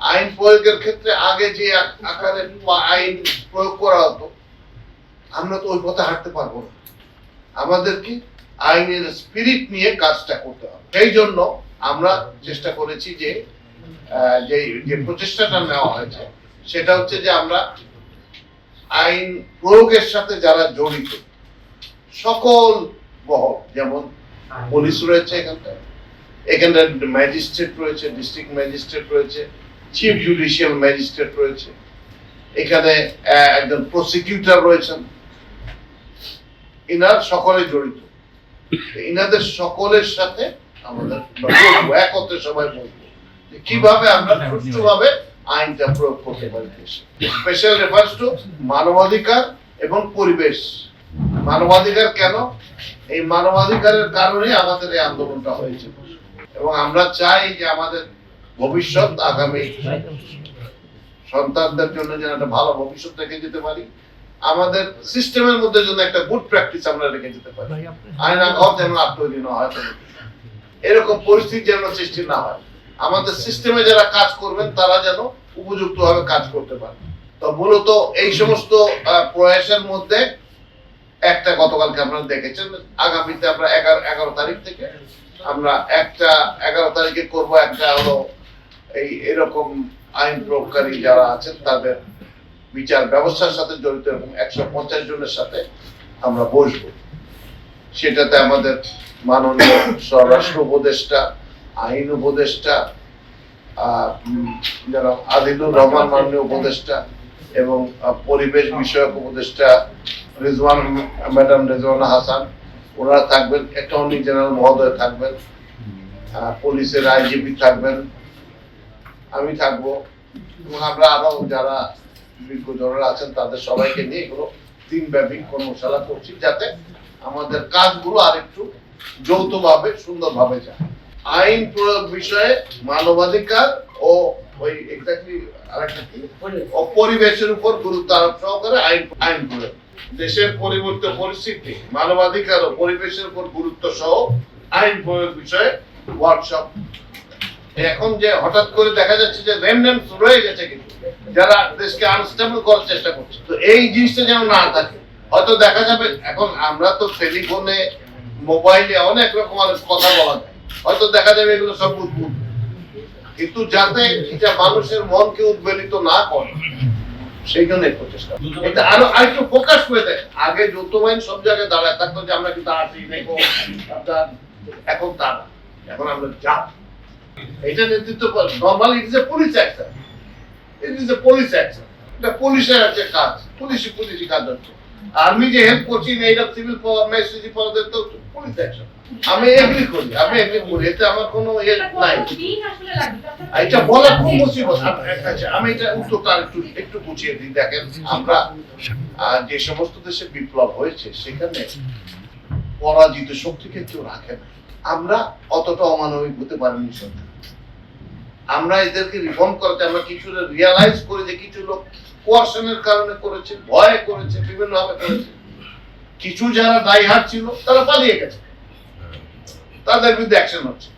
আইন প্রয়োগের ক্ষেত্রে আগে যে আকারে আইন প্রয়োগ করা হতো আমরা তো ওই পথে হাঁটতে পারব না। আমাদেরকে আইনের স্পিরিট নিয়ে কাজটা করতে হবে। সেই জন্য আমরা চেষ্টা করেছি যে যে যে প্রচেষ্টাটা নেওয়া হয়েছে সেটা হচ্ছে যে আমরা আইন প্রয়োগের সাথে যারা জড়িত সকল বহল যেমন পুলিশ রয়েছে এখানটায় এখানটায় ম্যাজিস্ট্রেট রয়েছে ডিস্ট্রিক্ট ম্যাজিস্ট্রেট রয়েছে চিফ জুডিশিয়াল ম্যাজিস্ট্রেট রয়েছে। এখানে একজন প্রসিকিউটর রয়েছেন। ইনার সকলে জড়িত। ইনাদের সকলের সাথে আমাদের একত্রে সবাই বলব যে কীভাবে আমরা সুষ্ঠুভাবে আইনটা প্রয়োগ করতে পারি স্পেশাল টু মানবাধিকার এবং পরিবেশ। মানবাধিকার কেন? এই মানবাধিকারের কারণে আমাদের এই আন্দোলনটা হয়েছে। এবং আমরা চাই যে আমাদের ভবিষ্যৎ আগামী। সন্তানদের জন্য যেন একটা ভালো ভবিষ্যৎ রেখে যেতে পারি। আমাদের সিস্টেমের মধ্যে যেন একটা গুড প্র্যাকটিস আমরা রেখে যেতে পারি। আইন ঘর যেন তৈরি না হয়। এরকম পরিস্থিতি যেন সৃষ্টি না হয়। আমাদের সিস্টেমে যারা কাজ করবেন তারা যেন উপযুক্তভাবে কাজ করতে পারে। তো মূলত এই সমস্ত প্রয়াসের মধ্যে একটা গতকালকে আপনারা দেখেছেন আগামীতে আমরা এগারো এগারো তারিখ থেকে আমরা একটা এগারো তারিখে করব একটা হলো এই এরকম আইন প্রয়োগকারী যারা আছেন, তাদের বিচার ব্যবস্থার সাথে জড়িত এবং একশো পঞ্চাশ জনের সাথে আমরা বসবো। সেটাতে আমাদের মাননীয় স্বরাষ্ট্র উপদেষ্টা, আইন উপদেষ্টা যারা আদিলুর রহমান মাননীয় উপদেষ্টা এবং পরিবেশ বিষয়ক উপদেষ্টা রিজওয়ান, ম্যাডাম রেজওয়ানা হাসান, ওনারা থাকবেন, অ্যাটর্নি জেনারেল মহোদয় থাকবেন পুলিশের আইজিপি থাকবেন আমি থাকব। এবং আমরা আরও যারা বিজ্ঞজনরা আছেন তাদের সবাইকে নিয়ে এগুলো দিনব্যাপী কর্মশালা করছি যাতে আমাদের কাজগুলো আর আরেকটু যৌথভাবে সুন্দরভাবে যায়। আইন প্রয়োগ বিষয়ে মানবাধিকার ও ওই এক্স্যাক্টলি আরেকটা কি? ও পরিবেশের উপর গুরুত্ব আরোপ সহকারে আইন আইন প্রয়োগ। দেশের পরিবর্তিত পরিস্থিতি মানবাধিকার ও পরিবেশের উপর গুরুত্ব সহ আইন প্রয়োগ বিষয়ে ওয়ার্কশপ এখন যে হঠাৎ করে দেখা যাচ্ছে যে রেমনেন্টস রয়ে গেছে কিন্তু, যারা দেশকে আনস্টেবল করার চেষ্টা করছে। তো এই জিনিসটা যেন না থাকে, হয়তো দেখা যাবে এখন আমরা তো টেলিফোনে মোবাইলে অনেক রকম কথা বলা যায়। হয়তো দেখা যাবে এগুলো সব উদ্ভুত। কিন্তু যাতে এটা মানুষের মনকে উদ্বেলিত না করে, সেই জন্য এই প্রচেষ্টা। এটা আরও আরেকটু ফোকাস করে দেয় আগে যৌথ বাহিনী সব জায়গায় দাঁড়ায় থাকতো যে আমরা কিন্তু আসি আপনার এখন তারা। এখন আমরা যাব এটা নেতৃত্ব normally it is a police action it is a police action এটা পুলিশের একটা কাজ। পুলিশি পুলিশি কাজ হচ্ছে। আমি যে হেল্প করছি না এটা সিভিল তো পুলিশ অ্যাকশন আমি এগ্রি করি আমি এগ্রি করি। এতে আমার কোনো ইয়ে নাই। এটা বলা খুব মুসিবত। আচ্ছা আমি এটা উত্তরটা একটু একটু বুঝিয়ে দিই। দেখেন আমরা যে সমস্ত দেশে বিপ্লব হয়েছে সেখানে পরাজিত শক্তিকে কেউ রাখে না। আমরা অতটা অমানবিক হতে পারিনি সরকার আমরা এদেরকে রিফর্ম করতে আমরা কিছু রিয়ালাইজ করি যে কিছু লোক কোয়ার্শনের কারণে করেছে ভয় করেছে বিভিন্ন ভাবে করেছে। কিছু যারা দায়হার ছিল তারা পালিয়ে গেছে। তাদের বিরুদ্ধে অ্যাকশন হচ্ছে।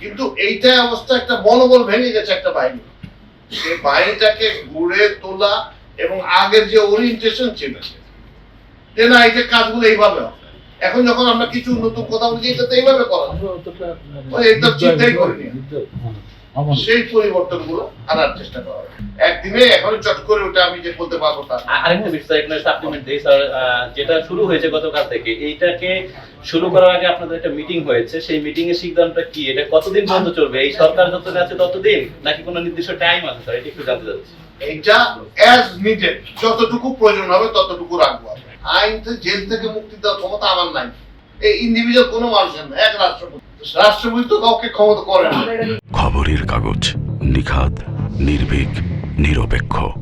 কিন্তু এইটা অবস্থা একটা মনোবল ভেঙে গেছে একটা বাহিনী। সেই বাহিনীটাকে গড়ে তোলা এবং আগের যে ওরিয়েন্টেশন ছিল যে না এই যে কাজগুলো এইভাবে হবে। এখন যখন আমরা কিছু নতুন কথা বলছি এটা তো এইভাবে করা একদম চিন্তাই করিনি। সেই পরিবর্তনগুলো আনার চেষ্টা করা হবে। একদিনে এখন চট করে ওটা আমি যে বলতে পারব না। আরেকটা বিষয় এখানে সাপ্লিমেন্ট দিই স্যার যেটা শুরু হয়েছে গতকাল থেকে এইটাকে শুরু করার আগে আপনাদের একটা মিটিং হয়েছে। সেই মিটিং এর সিদ্ধান্তটা কি? এটা কতদিন পর্যন্ত চলবে? এই সরকার যতদিন আছে ততদিন? নাকি কোনো নির্দিষ্ট টাইম আছে স্যার এটা একটু জানতে চাচ্ছি। এইটা অ্যাজ নিডেড যতটুকু প্রয়োজন হবে ততটুকু রাখব। আইন জেল থেকে মুক্তি দেওয়ার ক্ষমতা আমার নাই। এই ইন্ডিভিজুয়াল কোনো মানুষের না এক রাষ্ট্রপতি। রাষ্ট্রপতি খবরের কাগজ নিখাদ নির্ভীক নিরপেক্ষ।